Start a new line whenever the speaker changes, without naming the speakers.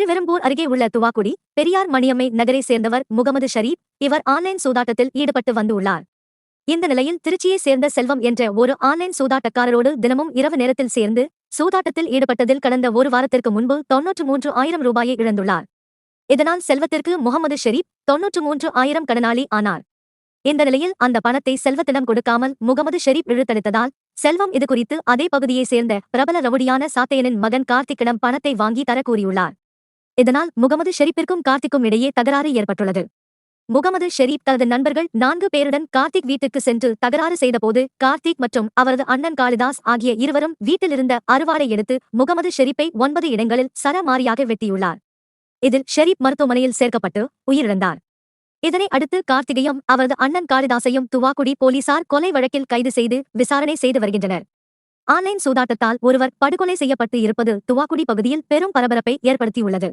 திருவெரும்பூர் அருகே உள்ள துவாக்குடி பெரியார் மணியம்மை நகரை சேர்ந்தவர் முகமது ஷரீப் இவர் ஆன்லைன் சூதாட்டத்தில் ஈடுபட்டு வந்துள்ளார். இந்த நிலையில் திருச்சியை சேர்ந்த செல்வம் என்ற ஒரு ஆன்லைன் சூதாட்டக்காரரோடு தினமும் இரவு நேரத்தில் சேர்ந்து சூதாட்டத்தில் ஈடுபட்டதில் கடந்த ஒரு வாரத்திற்கு முன்பு தொன்னூற்று மூன்று ஆயிரம் ரூபாயை இழந்துள்ளார். இதனால் செல்வத்திற்கு முகமது ஷெரீப் தொன்னூற்று மூன்று ஆயிரம் கடனாளி ஆனார். இந்த நிலையில் அந்த பணத்தை செல்வத்திடம் கொடுக்காமல் முகமது ஷெரீப் இழுத்தடித்ததால் செல்வம் இதுகுறித்து அதே பகுதியைச் சேர்ந்த பிரபல ரவுடியான சாத்தையனின் மகன் கார்த்திக்கிடம் பணத்தை வாங்கி தர கூறியுள்ளார். இதனால் முகமது ஷெரீப்பிற்கும் கார்த்திக்கும் இடையே தகராறு ஏற்பட்டுள்ளது. முகமது ஷெரீப் தனது நண்பர்கள் நான்கு பேருடன் கார்த்திக் வீட்டுக்கு சென்று தகராறு செய்தபோது கார்த்திக் மற்றும் அவரது அண்ணன் காளிதாஸ் ஆகிய இருவரும் வீட்டிலிருந்த அருவாளை எடுத்து முகமது ஷெரீப்பை ஒன்பது இடங்களில் சரமாரியாக வெட்டியுள்ளார். இதில் ஷெரீப் மருத்துவமனையில் சேர்க்கப்பட்டு உயிரிழந்தார். இதனை அடுத்து கார்த்திகையும் அவரது அண்ணன் காளிதாசையும் துவாக்குடி போலீசார் கொலை வழக்கில் கைது செய்து விசாரணை செய்து வருகின்றனர். ஆன்லைன் சூதாட்டத்தால் ஒருவர் படுகொலை செய்யப்பட்டு இருப்பது துவாக்குடி பகுதியில் பெரும் பரபரப்பை ஏற்படுத்தியுள்ளது.